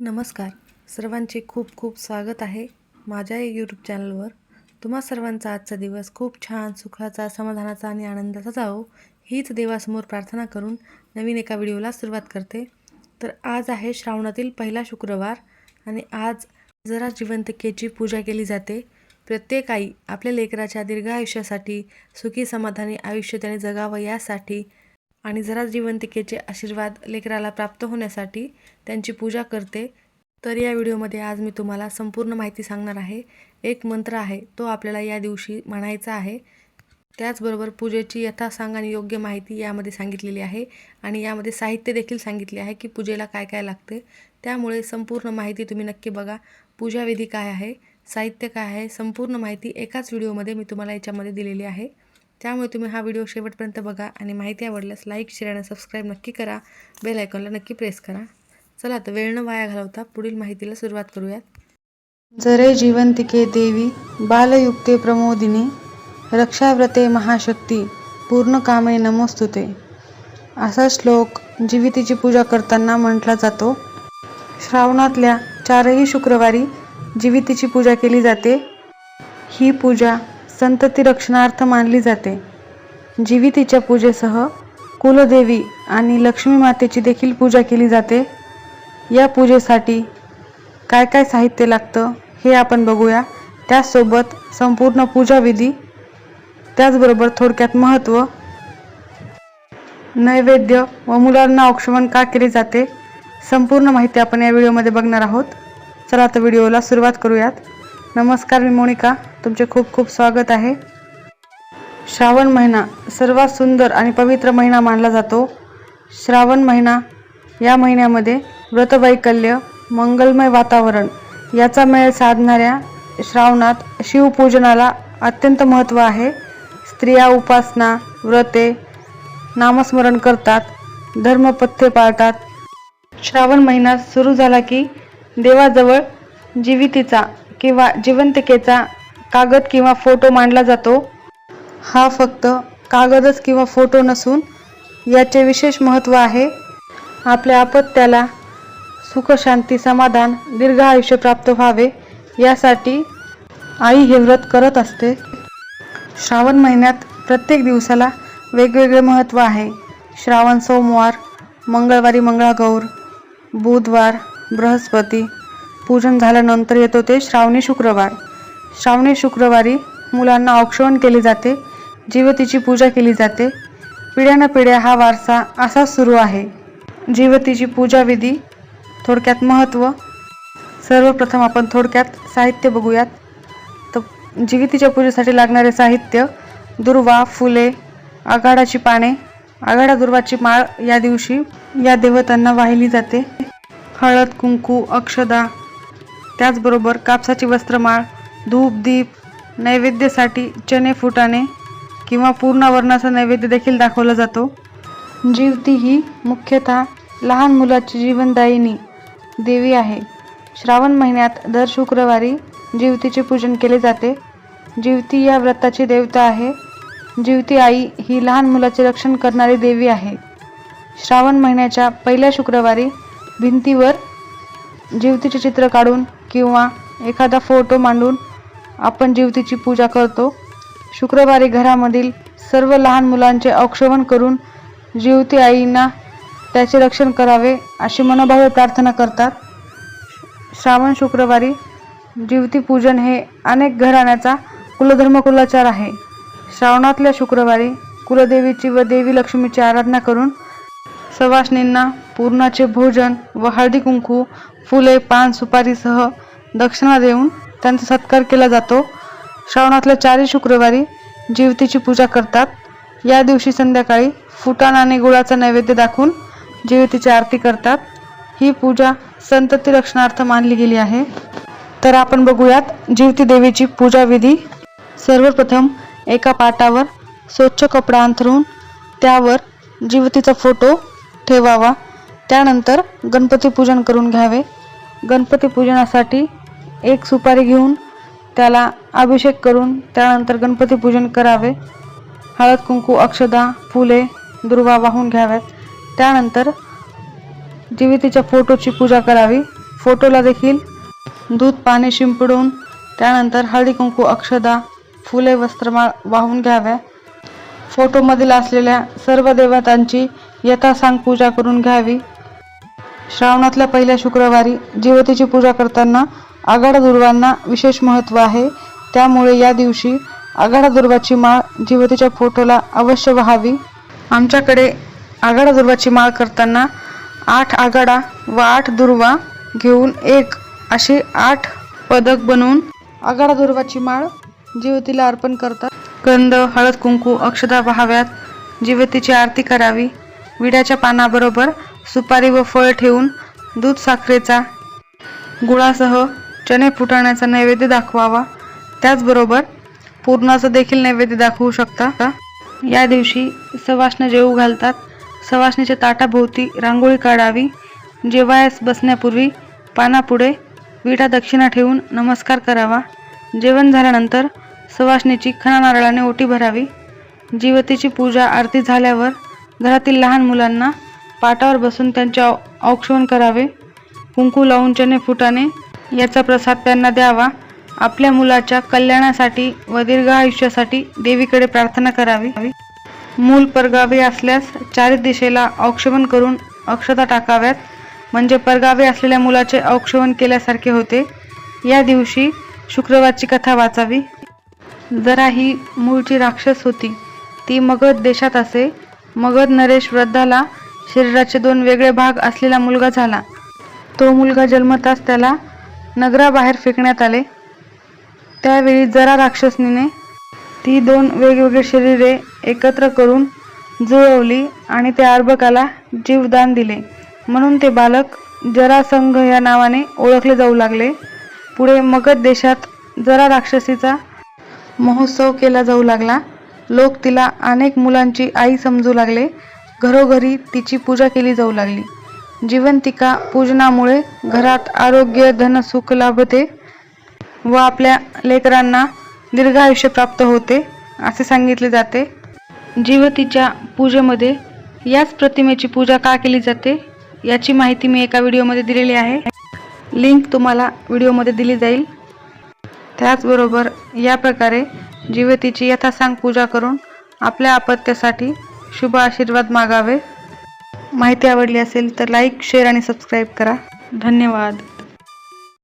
नमस्कार. सर्वांचे खूप खूप स्वागत आहे माझ्या यूट्यूब चॅनलवर तुम्हा सर्वांचा आजचा दिवस खूप छान सुखाचा समाधानाचा आणि आनंदाचा जावो हीच देवासमोर प्रार्थना करून नवीन एका व्हिडिओला सुरुवात करते. तर आज आहे श्रावणातील पहिला शुक्रवार आणि आज जरा जिवंतिकेची पूजा केली जाते. प्रत्येक आई आपल्या लेकराच्या दीर्घ आयुष्यासाठी सुखी समाधानी आयुष्य त्याने जगावं यासाठी आणि जरा जिवंतिकेचे आशीर्वाद लेकराला प्राप्त होण्यासाठी त्यांची पूजा करते. तर या व्हिडिओमध्ये आज मी तुम्हाला संपूर्ण माहिती सांगणार आहे. एक मंत्र आहे तो आपल्याला या दिवशी म्हणायचा आहे. त्याचबरोबर पूजेची यथासांग आणि योग्य माहिती यामध्ये सांगितलेली आहे आणि यामध्ये साहित्य देखील सांगितले आहे की पूजेला काय काय लागते. त्यामुळे संपूर्ण माहिती तुम्ही नक्की बघा. पूजाविधी काय आहे साहित्य काय आहे संपूर्ण माहिती एकाच व्हिडिओमध्ये मी तुम्हाला याच्यामध्ये दिलेली आहे. त्यामुळे तुम्ही हा व्हिडिओ शेवटपर्यंत बघा आणि माहिती आवडल्यास लाईक शेअर आणि सबस्क्राईब नक्की करा. बेल आयकॉनला नक्की प्रेस करा. चला तर वेळ न वाया घालवता पुढील माहितीला सुरुवात करूयात. जरे जिवंतिके देवी बालयुक्ते प्रमोदिनी रक्षाव्रते महाशक्ती पूर्णकामे नमोस्तुते. असा श्लोक जीवितीची पूजा करताना म्हटला जातो. श्रावणातल्या चारही शुक्रवारी जीवितीची पूजा केली जाते. ही पूजा संतती रक्षणार्थ मानली जाते. जीवितीच्या पूजेसह कुलदेवी आणि लक्ष्मी मातेची देखील पूजा केली जाते. या पूजेसाठी काय काय साहित्य लागतं हे आपण बघूया. त्याचसोबत संपूर्ण पूजाविधी त्याचबरोबर थोडक्यात महत्त्व नैवेद्य व मुलांना औक्षवण का केले जाते? संपूर्ण माहिती आपण या व्हिडिओमध्ये बघणार आहोत. चला आता व्हिडिओला सुरुवात करूयात. नमस्कार मी मोनिका. तुमचे खूप खूप स्वागत आहे. श्रावण महिना सर्वात सुंदर आणि पवित्र महिना मानला जातो. श्रावण महिना या महिन्यामध्ये व्रतवैकल्य मंगलमय वातावरण याचा मेळ साधणाऱ्या श्रावणात शिवपूजनाला अत्यंत महत्त्व आहे. स्त्रिया उपासना व्रते नामस्मरण करतात धर्मपथ्य पाळतात. श्रावण महिना सुरू झाला की देवाजवळ जीवितीचा किंवा जिवंतिकेचा कागद किंवा फोटो मांडला जातो. हा फक्त कागदच किंवा फोटो नसून याचे विशेष महत्त्व आहे. आपल्या अपत्याला सुखशांती समाधान दीर्घ आयुष्य प्राप्त व्हावे यासाठी आई हे व्रत करत असते. श्रावण महिन्यात प्रत्येक दिवसाला वेगवेगळे महत्त्व आहे. श्रावण सोमवार मंगळवारी मंगळागौर बुधवार बृहस्पती. पूजन झाल्यानंतर येतो ते श्रावणी शुक्रवार. श्रावणी शुक्रवारी मुलांना औक्षवण केले जाते जीवतीची पूजा केली जाते. पिढ्यानपिढ्या हा वारसा असाच सुरू आहे. जीवतीची पूजाविधी थोडक्यात महत्त्व सर्वप्रथम आपण थोडक्यात साहित्य बघूयात. तर जीवितीच्या पूजेसाठी लागणारे साहित्य दुर्वा फुले आघाडाची पाने आघाडा दुर्वाची माळ या दिवशी या देवतांना वाहिली जाते. हळद कुंकू अक्षदा त्याचबरोबर कापसाची वस्त्रमाळ धूप दीप नैवेद्यासाठी चणे फुटाणे किंवा पूर्ण वर्णाचा नैवेद्य देखील दाखवला जातो. जीवती ही मुख्यतः लहान मुलाची जीवनदायिनी देवी आहे. श्रावण महिन्यात दर शुक्रवारी जीवतीचे पूजन केले जाते. जीवती या व्रताची देवता आहे. जीवती आई ही लहान मुलाचे रक्षण करणारी देवी आहे. श्रावण महिन्याच्या पहिल्या शुक्रवारी भिंतीवर जीवतीचे चित्र काढून किंवा एखादा फोटो मांडून आपण जीवतीची पूजा करतो. शुक्रवारी घरामधील सर्व लहान मुलांचे औक्षवण करून जीवती आईंना त्याचे रक्षण करावे अशी मनोभावे प्रार्थना करतात. श्रावण शुक्रवारी जीवती पूजन हे अनेक घराण्याचा कुलधर्म कुलाचार आहे. श्रावणातल्या शुक्रवारी कुलदेवीची व देवी लक्ष्मीची आराधना करून सवासणींना पूर्णाचे भोजन व हळदी कुंकू फुले पान सुपारीसह दक्षिणा देऊन त्यांचा सत्कार केला जातो. श्रावणातल्या चारही शुक्रवारी जीवतीची पूजा करतात. या दिवशी संध्याकाळी फुटाण आणि गुळाचा नैवेद्य दाखवून जीवतीची आरती करतात. ही पूजा संतती रक्षणार्थ मानली गेली आहे. तर आपण बघूयात जीवती देवीची पूजा विधी. सर्वप्रथम एका पाटावर स्वच्छ कपडा अंथरून त्यावर जीवतीचा फोटो ठेवावा. त्यानंतर गणपती पूजन करून घ्यावे. गणपती पूजनासाठी एक सुपारी घेऊन त्याला अभिषेक करून त्यानंतर गणपती पूजन करावे. हळद कुंकू अक्षदा फुले दुर्वा वाहून घ्याव्यात. त्यानंतर जीवितीच्या फोटोची पूजा करावी. फोटोला देखील दूध पाणी शिंपडून त्यानंतर हळदी कुंकू अक्षदा फुले वस्त्रमाळ वाहून घ्याव्या. फोटोमधील असलेल्या सर्व देवतांची यथासांग पूजा करून घ्यावी. श्रावणातल्या पहिल्या शुक्रवारी जीवतीची पूजा करताना आघाडा दुर्वांना विशेष महत्त्व आहे. त्यामुळे या दिवशी आघाडा दुर्वाची माळ जीवतीच्या फोटोला अवश्य व्हावी. आमच्याकडे आघाडा दुर्वाची माळ करताना आठ आघाडा व आठ दुर्वा घेऊन एक अशी आठ पदक बनवून आघाडा दुर्वाची माळ जीवतीला अर्पण करतात. कंद हळद कुंकू अक्षदा व्हाव्यात. जीवतीची आरती करावी. विड्याच्या पानाबरोबर सुपारी व फळ ठेवून दूध साखरेचा गुळासह चणे फुटाण्याचा नैवेद्य दाखवावा. त्याचबरोबर पूर्णाचं देखील नैवेद्य दाखवू शकता. या दिवशी सवाष्ण जेवू घालतात. सवाष्णीच्या ताटाभोवती रांगोळी काढावी. जेवायस बसण्यापूर्वी पानापुढे विटा दक्षिणा ठेवून नमस्कार करावा. जेवण झाल्यानंतर सवाष्णीची खणा नारळाने ओटी भरावी. जीवतीची पूजा आरती झाल्यावर घरातील लहान मुलांना पाटावर बसून त्यांचे औ- औक्षण करावे. कुंकू लावून चणे फुटाणे याचा प्रसाद त्यांना द्यावा. आपल्या मुलाच्या कल्याणासाठी व दीर्घ आयुष्यासाठी देवीकडे प्रार्थना करावी. मूल परगावे असल्यास चारी दिशेला औक्षवण करून अक्षता टाकाव्यात. म्हणजे परगावे असलेल्या मुलाचे औक्षवण केल्यासारखे होते. या दिवशी शुक्रवारची कथा वाचावी. जरा ही मूळची राक्षस होती. ती मगध देशात असे. मगध नरेश वृद्धाला शरीराचे दोन वेगळे भाग असलेला मुलगा झाला. तो मुलगा जन्मताच त्याला नगराबाहेर फेकण्यात आले. त्यावेळी जरा राक्षसनीने ती दोन वेगवेगळी शरीरे एकत्र करून जुळवली आणि त्या अर्भकाला जीवदान दिले. म्हणून ते बालक जरासंघ या नावाने ओळखले जाऊ लागले. पुढे मगध देशात जरा राक्षसीचा महोत्सव केला जाऊ लागला. लोक तिला अनेक मुलांची आई समजू लागले. घरोघरी तिची पूजा केली जाऊ लागली. जीवंतिका पूजनामुळे घरात आरोग्य धन सुख लाभते व आपल्या लेकरांना दीर्घायुष्य प्राप्त होते असे सांगितले जाते. जीवतीच्या पूजेमध्ये याच प्रतिमेची पूजा का केली जाते याची माहिती मी एका व्हिडिओमध्ये दिलेली आहे. लिंक तुम्हाला व्हिडिओमध्ये दिली जाईल. त्याचबरोबर या प्रकारे जीवतीची यथासांग पूजा करून आपल्या अपत्यासाठी शुभ आशीर्वाद मागावे. माहिती आवडली असेल तर लाईक शेअर आणि सबस्क्राईब करा. धन्यवाद.